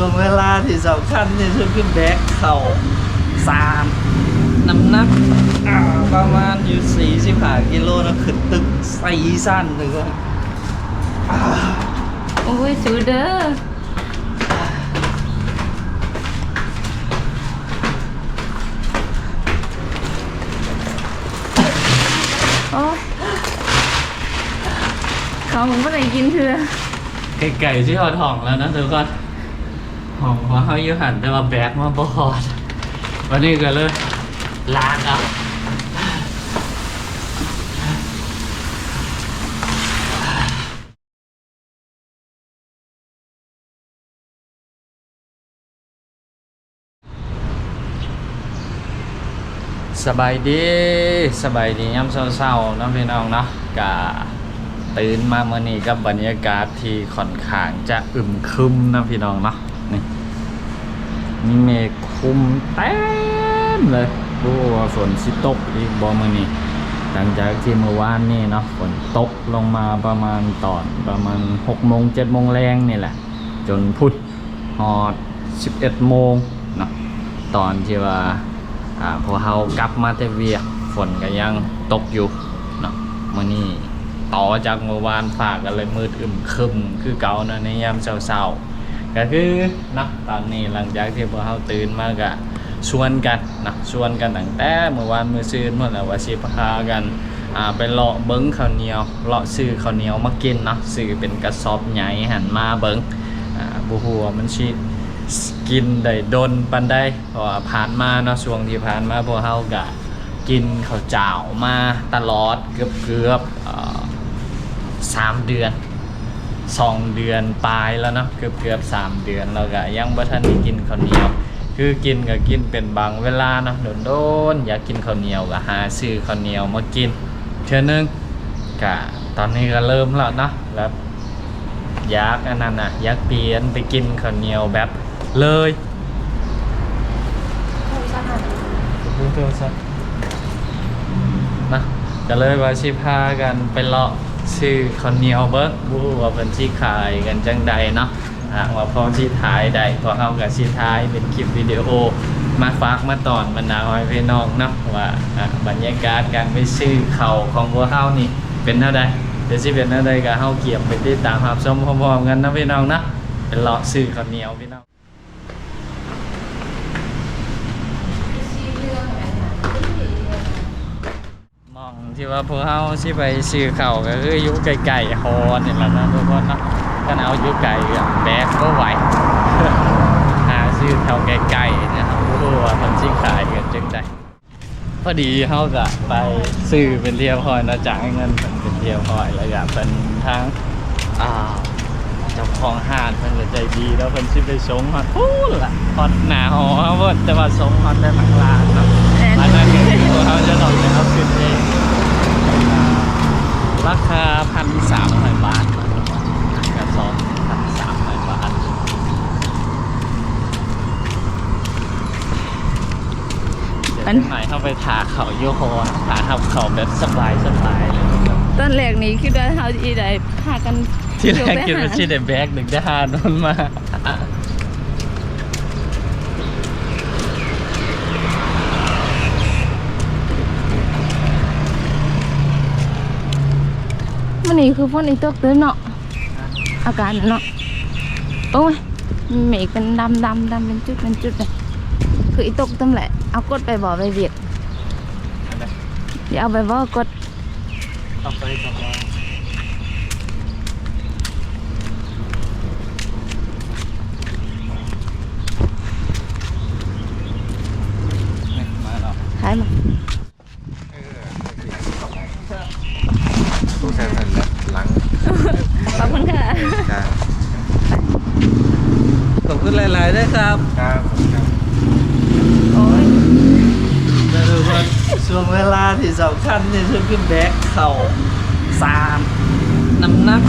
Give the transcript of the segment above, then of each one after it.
ช่วงเวลาที่สำคัญที่สุดคือแบกเข่าสามน้ำหนักอ่าประมาณอยู่สี่สิบห้ากิโลนะขึ้นตึกสี่สั้นหนึ่งอะโอ้ยสูเด้อโอ้ยเขาผมก็เลยกินเถื่อไก่ๆที่หอดห่องแล้วนะทุกคน ห่องเพราเขาอยู่หันแต่ว่าแบกมาบอดวันนี้ก็เลยลากเอาสบายดีสบายดีย่ำเศร้าๆเนาะพี่น้องเนาะกะตื่นมาเมื่อนี้กับบรรยากาศที่ค่อนข้างจะอึมครึมนะพี่น้องเนาะ นี่มีเมฆคุมเต็มเลยรู้ว่าฝนสิตกอีกบอมื่อนี้หลังจากที่เมื่อวานนี่เนาะฝนตกลงมาประมาณตอนประมาณ6โมง7โมงแรงนี่แหละ จนพุธฮอด11โมงเนาะตอนที่ว่าอ่าพอเฮากลับมาแต่เวียกฝนก็ยังตกอยู่เนาะมื้อนี้ต่อจากเมื่อวานฝากกันเลยมืดอึมครึมคือเก่านะในยามเช้าๆ ก็คือเนาะตอนนี้หลังจากที่พวกเฮาตื่นมาก็ชวนกันนะชวนกันตั้งแต่เมื่อวานมื้อซืนหมดแล้วว่าสิพากันอ่าไปเลาะเบิ้งข้าวเหนียวเลาะซื้อข้าวเหนียวมากินเนาะซื้อเป็นกระสอบใหญ่หันมาเบิ้งอ่าบ่ฮู้ว่ามันสิกินได้ดนปันได้เพราะว่าผ่านมาเนาะช่วงที่ผ่านมาพวกเฮากะกินข้าวเจ้ามาตลอดเกือบเกือบสามเดือน สองเดือนปลายแล้วเนาะเกือบเกือบๆสามเดือนแล้วก็ยังบ่ทันได้กินข้าวเหนียว คือกินก็กินเป็นบางเวลาเนาะโดนๆอยากกินข้าวเหนียวก็หาซื้อข้าวเหนียวมากินเทื่อนึงกะตอนนี้ก็เริ่มแล้วเนาะแล้วอยากอันนั้นน่ะอยากเปลี่ยนไปกินข้าวเหนียวแบบเลยพูดโทรศัพท์นะก็เลยว่าชิพากันไปเลาะ ชื่อข้าวเนียวเบิร์กบูว่าเป็นที่ขายกันจังใดเนาะหากว่าพร้อมที่ถ่ายได้พอเอากับชีท้ายเป็นคลิปวิดีโอมาฝากมาตอนบรรดาไว้พี่น้องเนาะว่าบรรยากาศการไปซื้อเข่าของพวกเฮานี่เป็นเท่าใดเดี๋ยวสิเป็นเท่าใดก็เฮาเกี่ยมไปติดตามรับชมพร้อมๆกันนะพี่น้องนะเป็นเลาะซื้อข้าวเนียวพี่น้อง ม องที่ว่าพวกเขาสิไปซื้อเข่าวก็คืออยู่ไกลๆฮอนี่แหละนะทุกคนเนาะถ้าเอาอยู่ไกลก็แบกก็ไหวหาซื้อแถวไกลๆนะครับบ่รู้ว่ามันสิขายกันจังใดพอดีเขาก็ไปซื้อเป็นเรียบร้อยนะจ่ายเงินเป็นเรียบร้อยแล้วก็เป็นทางอ่าเจ้าของห้างเพิ่นก็ใจดีแล้วเพิ่นสิไปส่งฮอดพู้นล่ะฮอดหน้าหอเขาเพิ่นแต่ว่าส่งฮอดแต่หลังร้านเนาะแอนอันนั้นคือตัวเขาจะหน่อยนะครับขึ้นเอง ราคาพันสามร้อยบาทกระสอบพันสามร้อยบาทเดี๋ยวจะหมายเข้าไปถาเขาโยโฮนะถาทับเขาแบบสบายสบายเลยนะครับ ตอนแรกนี้คิดว่าเขาอีได้พากันที่แรกคิดเที่ยวไปว่าหาชิดแบกหนึ่งได้ห้านนมา มันนี่คือฝนอีตกเตือนเนาะอาการเนาะโอ้ยเมฆเป็นดำดำดำเป็นจุดเป็นจุดเลยคืออีตกเต็มแหละเอากดไปบ่อไปเวียดอย่าเอาไปบ่อกดต่อไปต่อไปนี่มาแล้วขายมา ตู้แช่แผ่นและหลัง ขอบคุณ ค่ะจ้าขอบคุณหลายๆด้วยครับครับครับโอ้ยจะดูว่าช่วงเวลาที่สำคัญที่สุดคือแบกเข่าสามน้ำหนัก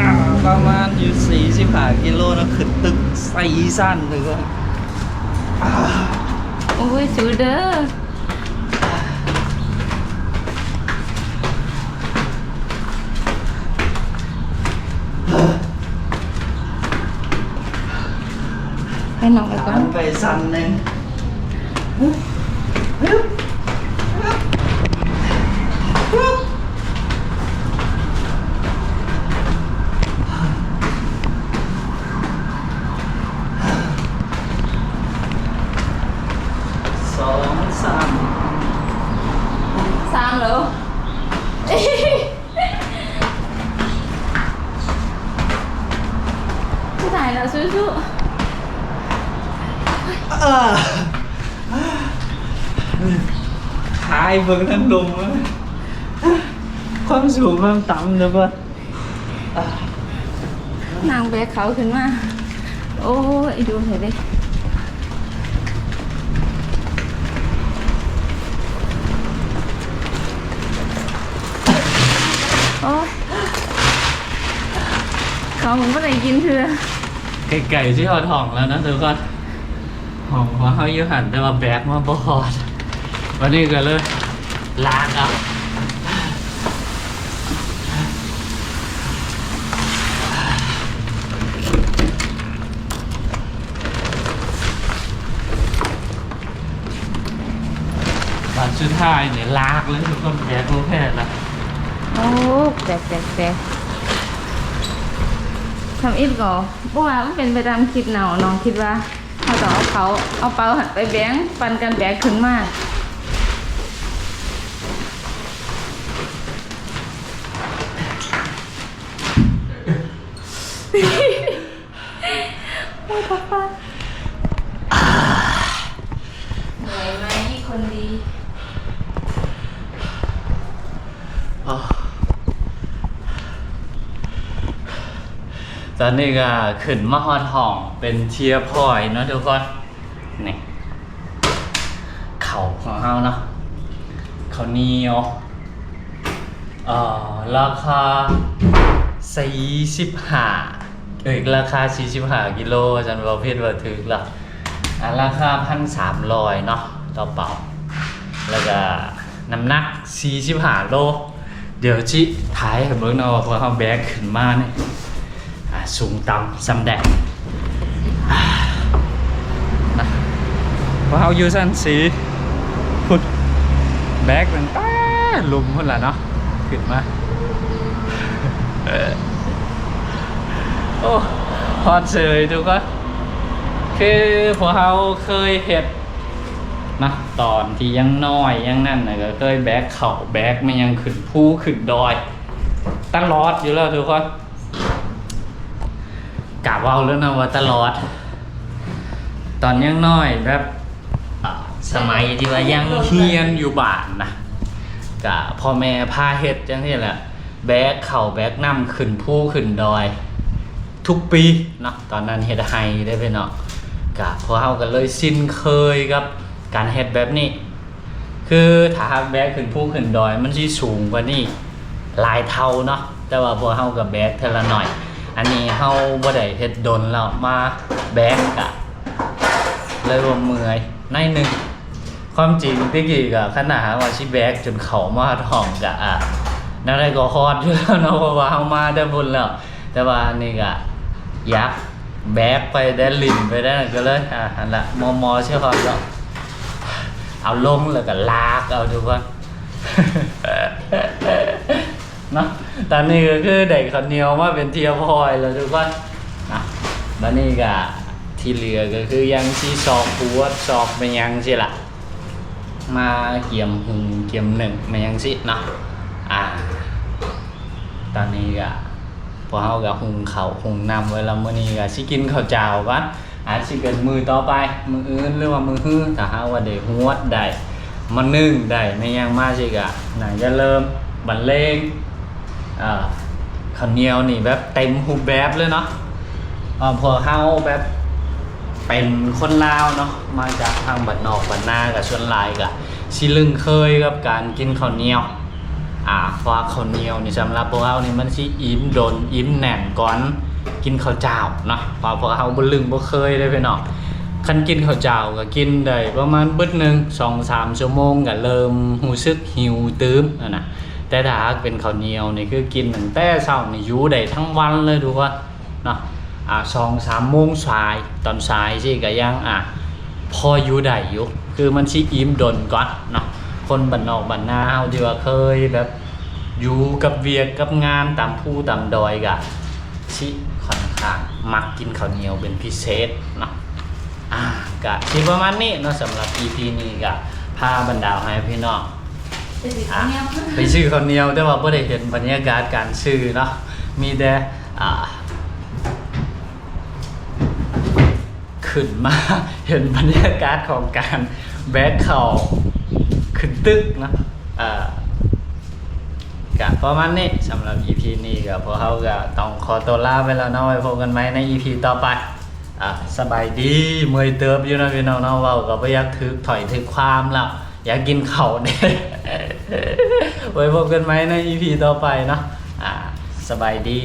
อ่าประมาณอยู่สี่สิบห้ากิโลนะขึ้นตึกสี่สั้นเลยอะอ่าโอ้ยสูเด้อ น ให้น้องไปก่อนไปสั่น หนึ่งสองสายเบิ่งทั้งดมเลยความสูงความต่ำนะเพื่นางแบกเขาขึ้นมา โอ้ยดูเถอะดิโอ้ยเขาผมก็ได้กินเถื่อไก่ๆที่เขาถ่องแล้วนะทุกคน ห้องขอเขาอยู่หันแต่ว่าแบกมาบอดวันนี้ก็เลยลากเอาวันสุดท้ายเนี่ยลากเลยทุกคนแบกรู้แค่ละโอ้แตกแตกแตกทำอิดก่อเพราะว่ามันเป็นไปตามคิดเนาน้องคิดว่า องเอาเขาเอาเปาหันไปแบงปันกันแบกขึ้นมาโอ้ยป๊าป๊าเหนื่อยไหมคนดี ตอนนี้ก็ขึ้นมาฮอดห้องเป็นเทียร์พอยต์เนาะทุกคนนี่เข่าของเฮาเนาะเขาเนียวเอ่อราคา45เอ้ยราคา45กิโลอาจันว่าเพชรว่าถึกละอะราคา1,300เนาะต่อเป่า แล้วก็น้ำหนัก45โล เดี๋ยวจิถ่ายให้เบิ่งเนาะว่าพอเขาแบกขึ้นมาเนี่ย สูงต่ำสำแดงอ่านะเพราะเขาอยู่สั้นสีพุดแบกมันป้าลุมพุ่นละเนาะขึ้นมาโอ้ฮอดเสยทุกคนคือพวกเขาเคยเห็ดนะตอนที่ยังน้อยยังนั่นนะก็เคยแบกเข่าแบกไม่ยังขึ้นภูขึ้นดอยตลอดอยู่แล้วทุกคน กะว่าแล้วนะว่าตลอด ตอนยังน้อยแบบอ่าสมัยที่ว่ายังเฮียนอยู่บ้านนะกะพ่อแม่พาเฮ็ดจังที่แหละ แบกเข่าแบกน้ำขึ้นภูขึ้นดอย ทุกปีเนาะตอนนั้นเฮ็ดไฮได้ไปเนาะกะพอเฮากันเลยสิ้นเคยกับการเฮ็ดแบบนี้ คือถ้าหากแบกขึ้นภูขึ้นดอย มันสิสูงกว่านี้หลายเท่าเนาะแต่ว่าพวกเฮากับแบกเทอละหน่อย อันนี้เฮาบ่ได้เฮ็ดดนแล้วมาแบกกะ เลยว่าเมื่อยในหนึ่งความจริงที่กี่กะขนาดว่าชิแบกจนเขามาท้องกะอะนั่นได้ก็คอดอยู่แล้วเนาะเพราะว่าเฮามาได้บุญแล้ว แต่ว่านี่กะยักแบกไปได้ลินไปได้ก็เลยอะอันละมอมอเชื่อคอนแล้วเอาลงแล้วก็ลากเอาทุกคนเนาะ ตอนนี้ก็คือเด็กคนเหนียวมาเป็นเทียพอยแล้วทุกคนนะบันนี้ก็ที่เหลือก็คือยังที่ซอกหัวซอกไปยังสิละมาเกี่ยมหุงเกี่ยมหนึ่งมายังสิเนาะอ่า ตอนนี้ก็พอเฮากับหุงเขาวหุงนำไว้แล้วมื้อนี้ก็สิกินข้าวเจ้ากันอาจสิเป็นมือต่อไป มืออื่นหรือว่ามือฮื้อถ้าหาว่าได้ฮวดได้มานึ่งได้ไม่ยังมาสิกะน่าจะเริ่มบรรเลง อ่าข้าวเหนียวนี่แบบเต็มรูแบบเลยเนาะอ่าพอเฮาแบบเป็นคนลาวเนาะมาจากทางบ้านนอกบ้านนากับชวนลายกะชิลึงเคยกับการกินข้าวเหนียวอ่าเพราะว่าข้าวเหนียวนี่สำหรับพวกเรานี่มันสิอิ่มโดนอิ่มแน่นก่อนกินข้าวเจ้าเนาะเพราะพวกเราบ่ลึงบ่เคยได้ไปเนาะคันกินข้าวเจ้าก็กินได้ประมาณบึดหนึง2-3ชั่วโมงก็เริ่มรู้สึกหิวตื้มอะนะ แต่ถ้าหากเป็นข้าวเหนียวนี่คือกินตั้งแต่เช้านี่อยู่ได้ทั้งวันเลยดูว่าเนาะอ่าสองสามโมงสายตอนสายสิก็ยังอะพออยู่ได้อยู่คือมันสิอิ่มดนก่อนเนาะคนบ้านนอกบ้านนาเฮาที่ว่าเคยแบบอยู่กับเวียกกับงานตามผู้ตามดอยกะสิค่อนข้างมักกินข้าวเหนียวเป็นพิเศษเนาะอ่ากะที่ประมาณนี้เนาะสำหรับ EP นี้กะพาบรรดาให้พี่น้อง อะไปซื้อข้าวเหนียวแต่ว่าไม่ได้เห็นบรรยากาศการซื้อเนาะมีแต่อ่าขึ้นมาเห็นบรรยากาศของการแบกเข่าขึ้นตึกเนาะอ่ากะประมาณนี้สำหรับ EP นี้ก็พวกเขาก็ต้องขอตัวลาไปแล้วเนาะไว้พบกันไหมใน EP ต่อไปอะสบายดีเมื่อยเติบอยู่นะพี่น้องเนาะเว้าก็บ่อยากถึกถอยถึกความแล้ว อยากกินเข่าเนี่ยไว้พบกันไหมใน EP ต่อไปเนาะอ่าสบายดี